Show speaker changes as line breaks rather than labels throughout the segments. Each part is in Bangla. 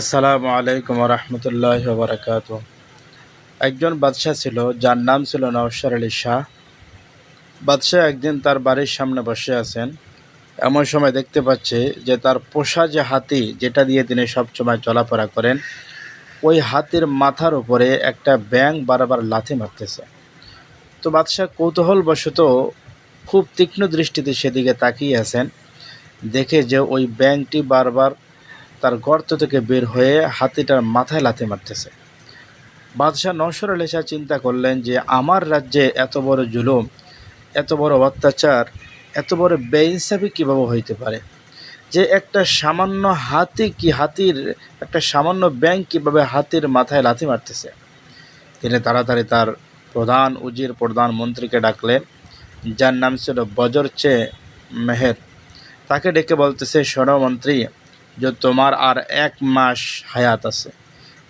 আসসালামু আলাইকুম রহমতুল্লাহ বারকাত একজন বাদশাহ ছিল, যার নাম ছিল নওশার আলী শাহ। বাদশাহ একদিন তার বাড়ির সামনে বসে আছেন। এমন সময় দেখতে পাচ্ছে যে তার পোষা যে হাতি, যেটা দিয়ে তিনি সবসময় চলাফেরা করেন, ওই হাতির মাথার উপরে একটা ব্যাং বারবার লাথি মারতেছে। তো বাদশাহ কৌতূহলবশত খুব তীক্ষ্ণ দৃষ্টিতে সেদিকে তাকিয়ে আছেন, দেখে যে ওই ব্যাংটি বারবার তার গর্ত থেকে বের হয়ে হাতিটার মাথায় লাথি মারতেছে। বাদশাহ নসর আলী শাহ চিন্তা করলেন যে, আমার রাজ্যে এত বড় জুলুম, এত বড় অত্যাচার, এত বড় বেইনসাফি কীভাবে হইতে পারে? যে একটা সামান্য হাতি কি হাতির, একটা সামান্য ব্যাংক কীভাবে হাতির মাথায় লাথি মারতেছে? তিনি তাড়াতাড়ি তার প্রধান উজির প্রধানমন্ত্রীকে ডাকলেন, যার নাম ছিল বজর চে মেহের। তাকে ডেকে বলতেছে, শোনো মন্ত্রী যে তোমার আর এক মাস হায়াত আছে।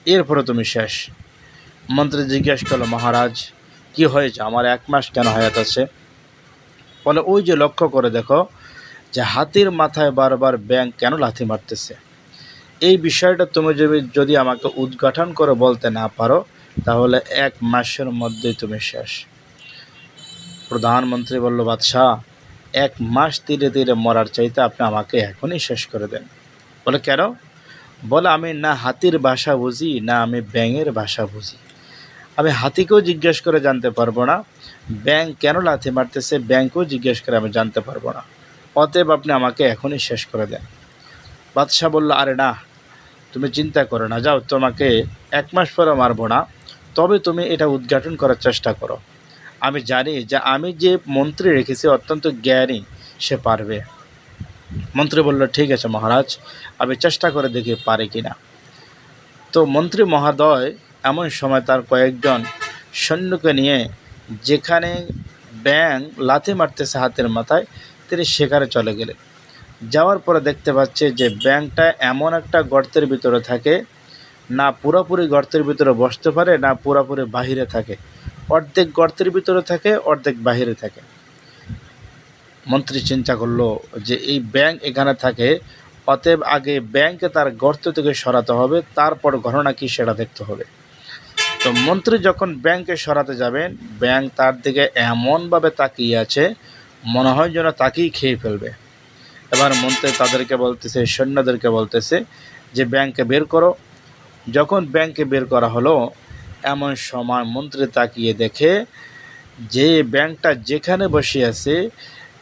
এরপরে তুমি শেষ। মন্ত্রী জিজ্ঞেস করল, মহারাজ, কি হয়েছে? আমার এক মাস কেন হায়াত আছে? বলে, ওই যে লক্ষ্য করে দেখো যে হাতির মাথায় বারবার ব্যাংক কেন লাথি মারতেছে। এই বিষয়টা তুমি যদি যদি আমাকে উদ্ঘাটন করে বলতে না পারো, তাহলে এক মাসের মধ্যেই তুমি শেষ। প্রধানমন্ত্রী বলল, বাদশাহ, এক মাস ধীরে ধীরে মরার চাইতে আপনি আমাকে এখনই শেষ করে দেন। বলে, কেন? বলে, আমি না হাতির ভাষা বুঝি, না আমি ব্যাঙের ভাষা বুঝি। আমি হাতিকেও জিজ্ঞেস করে জানতে পারব না। ব্যাং কেন লাথি মারতেছে, ব্যাংকেও জিজ্ঞেস করে আমি জানতে পারব না। অতএব আপনি আমাকে এখনই শেষ করে দেন। বাদশাহ বলল, আরে না, তুমি চিন্তা করো না। যাও, তোমাকে এক মাস পরে মারবো না। তবে তুমি এটা উদ্ঘাটন করার চেষ্টা করো। আমি জানি যে আমি যে মন্ত্রী রেখেছি, অত্যন্ত জ্ঞানী, সে পারবে। মন্ত্রী বলল, ঠিক আছে মহারাজ, আমি চেষ্টা করে দেখি পারে কি না তো মন্ত্রী মহাদয় এমন সময় তার কয়েকজন সৈন্যকে নিয়ে যেখানে ব্যাং লাথি মারতেছে হাতের মাথায়, তিনি সেখানে চলে গেলেন। যাওয়ার পরে দেখতে পাচ্ছে যে ব্যাংকটা এমন একটা গর্তের ভিতরে থাকে, না পুরোপুরি গর্তের ভিতরে বসতে পারে, না পুরোপুরি বাহিরে থাকে। অর্ধেক গর্তের ভিতরে থাকে, অর্ধেক বাহিরে থাকে। মন্ত্রী চিন্তা করল যে এই ব্যাংক এখানে থাকে, অতএব আগে ব্যাংকে তার গর্ত থেকে সরাতে হবে, তারপর ঘটনা কি সেটা দেখতে হবে। তো মন্ত্রী যখন ব্যাংকে সরাতে যাবেন, ব্যাংক তার দিকে এমনভাবে তাকিয়ে আছে, মনে হয় যেন তাকেই খেয়ে ফেলবে। এবার মন্ত্রী তাদেরকে বলতেছে, সৈন্যদেরকে বলতেছে যে, ব্যাংকে বের করো। যখন ব্যাংকে বের করা হলো, এমন সময় মন্ত্রী তাকিয়ে দেখে যে, ব্যাংকটা যেখানে বসে আছে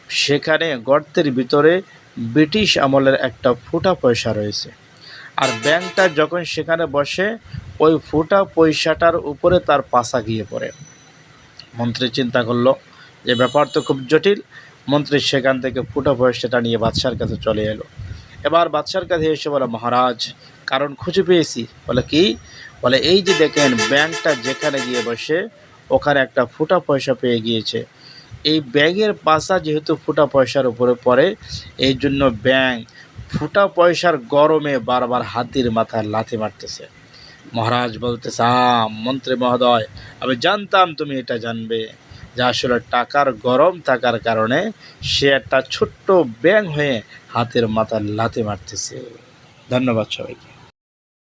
সেখানে গর্তের ভিতরে ব্রিটিশ আমলের একটা ফুটা পয়সা রয়েছে। আর ব্যাংকটা যখন সেখানে বসে, ওই ফুটা পয়সাটার উপরে তার পাশা গিয়ে পড়ে। মন্ত্রী চিন্তা করল যে ব্যাপার তো খুব জটিল। মন্ত্রী সেখান থেকে ফুটা পয়সাটা নিয়ে বাদশার কাছে চলে এলো। এবার বাদশার কাছে এসে বলে, মহারাজ, কারণ খুঁজে পেয়েছি। বলে, কি? বলে, এই যে দেখেন, ব্যাংকটা যেখানে গিয়ে বসে, ওখানে একটা ফুটা পয়সা পেয়ে গিয়েছে। এই ব্যাঙের পাশা যেহেতু ফুটা পয়সার উপরে পড়ে, এই জন্য ব্যাঙ ফুটা পয়সার গরমে বারবার হাতির মাথায় লাথি মারতেছে। মহারাজ বলতেছে মন্ত্রী মহোদয়, আমি জানতাম তুমি এটা জানবে। যে আসলে টাকার গরম থাকার কারণে সে একটা ছোট্ট ব্যাং হয়ে হাতের মাথায় লাথি মারতেছে। ধন্যবাদ সবাইকে।